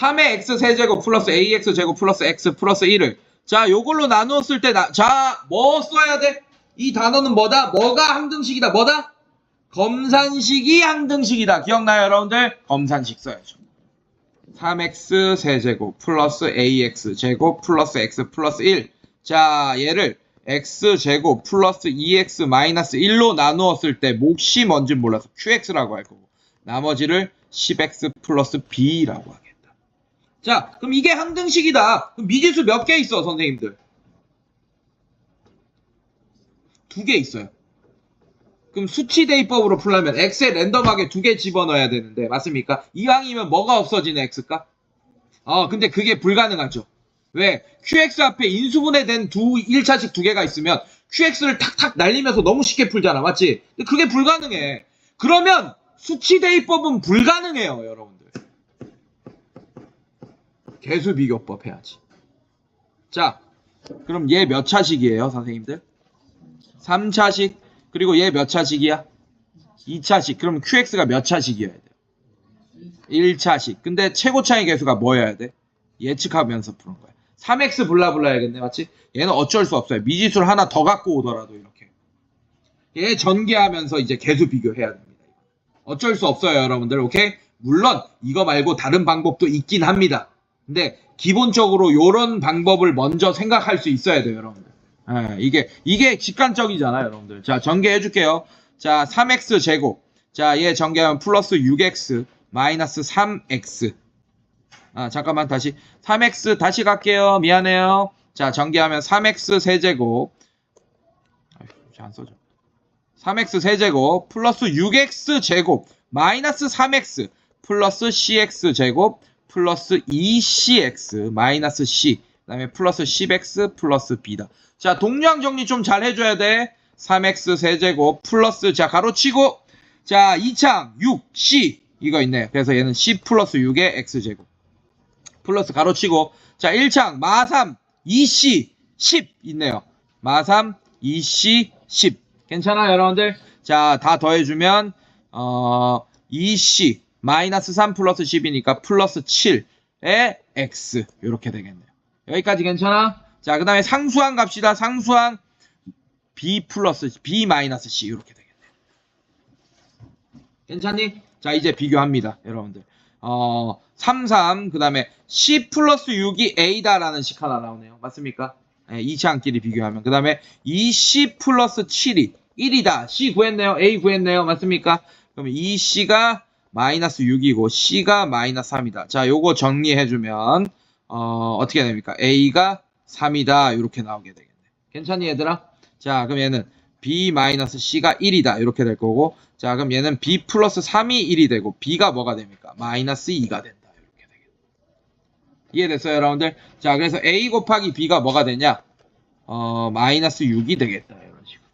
3의 x 세제곱 플러스 ax 제곱 플러스 x 플러스 1을 자 요걸로 나누었을 때자뭐 써야 돼? 이 단어는 뭐다? 뭐가 항등식이다? 뭐다? 검산식이 항등식이다. 기억나요 여러분들? 검산식 써야죠. 3x 세제곱 플러스 ax 제곱 플러스 x 플러스 1. 자 얘를 x 제곱 플러스 2x 마이너스 1로 나누었을 때 몫이 뭔지 몰라서 qx라고 할 거고 나머지를 10x 플러스 b라고 하겠다. 자 그럼 이게 항등식이다. 그럼 미지수 몇 개 있어 선생님들? 두 개 있어요. 그럼 수치 대입법으로 풀려면 x에 랜덤하게 두 개 집어넣어야 되는데 맞습니까? 이왕이면 뭐가 없어지는 x가? 어 근데 그게 불가능하죠. 왜? QX 앞에 인수분해 된 두 1차식 두 개가 있으면 QX를 탁탁 날리면서 너무 쉽게 풀잖아. 맞지? 근데 그게 불가능해. 그러면 수치 대입법은 불가능해요, 여러분들. 개수 비교법 해야지. 자, 그럼 얘 몇 차식이에요, 선생님들? 3차식. 그리고 얘 몇 차식이야? 2차식. 그럼 QX가 몇 차식이어야 돼요? 1차식. 근데 최고차의 개수가 뭐여야 돼? 예측하면서 푸는 거야. 3x 블라블라 해야겠네, 맞지? 얘는 어쩔 수 없어요. 미지수를 하나 더 갖고 오더라도 이렇게. 얘 전개하면서 이제 개수 비교해야 됩니다. 어쩔 수 없어요, 여러분들. 오케이? 물론 이거 말고 다른 방법도 있긴 합니다. 근데 기본적으로 이런 방법을 먼저 생각할 수 있어야 돼요, 여러분들. 예, 이게 이게 직관적이잖아요, 여러분들. 자, 전개해 줄게요. 자, 3x 제곱. 자, 얘 전개하면 플러스 6x 마이너스 3x. 아, 잠깐만 다시 3x 다시 갈게요. 미안해요. 자, 전개하면 3x 세제곱. 안 써져. 3x 세제곱 플러스 6x 제곱 마이너스 3x 플러스 cx 제곱 플러스 2cx 마이너스 c 그다음에 플러스 10x 플러스 b다. 자, 동량 정리 좀 잘 해줘야 돼. 3x 세제곱 플러스 자 가로치고 자 2창 6c 이거 있네. 그래서 얘는 c 플러스 6의 x 제곱 플러스 가로치고 자 1창 마3 2c 10 있네요. 마3 2c 10 괜찮아요 여러분들? 자 다 더해주면 어 2c 마이너스 3 플러스 10이니까 플러스 7의 x 이렇게 되겠네요. 여기까지 괜찮아? 자 그 다음에 상수항 갑시다. 상수항 b 플러스 b 마이너스 c 이렇게 되겠네요. 괜찮니? 자 이제 비교합니다 여러분들. 어 3, 3, 그 다음에 C 플러스 6이 A다라는 식 하나 나오네요. 맞습니까? 네, 이차항끼리 비교하면. 그 다음에 2C 플러스 7이 1이다. C 구했네요. A 구했네요. 맞습니까? 그럼 2C가 마이너스 6이고 C가 마이너스 3이다. 자, 요거 정리해주면, 어, 어떻게 됩니까? A가 3이다. 이렇게 나오게 되겠네. 괜찮니, 얘들아? 자, 그럼 얘는 B 마이너스 C가 1이다. 이렇게 될 거고, 자, 그럼 얘는 B 플러스 3이 1이 되고, B가 뭐가 됩니까? 마이너스 2가 된다. 이렇게 되겠네. 이해됐어요, 여러분들? 자, 그래서 A 곱하기 B가 뭐가 되냐? 어, 마이너스 6이 되겠다. 이런 식으로.